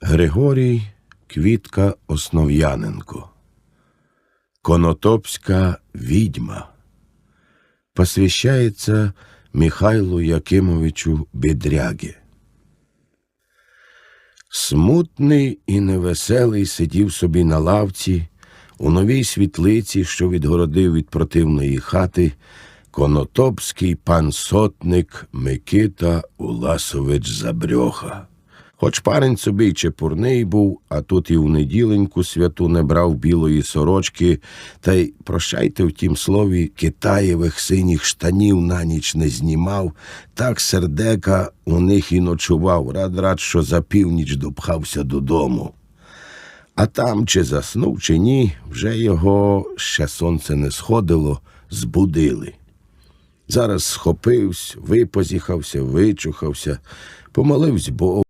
Григорій Квітка Основ'яненко Конотопська відьма посвящається Михайлу Якимовичу Бедрягі. Смутний і невеселий сидів собі на лавці у новій світлиці, що відгородив від противної хати конотопський пан сотник Микита Уласович Забрьоха. Хоч парень собі чепурний був, а тут і в неділеньку святу не брав білої сорочки, та й прощайте в тім слові китаєвих синіх штанів на ніч не знімав, так сердека у них і ночував, рад рад, що за північ допхався додому. А там, чи заснув, чи ні, вже його ще сонце не сходило, збудили. Зараз схопився, випозіхався, вичухався, помолився Богу.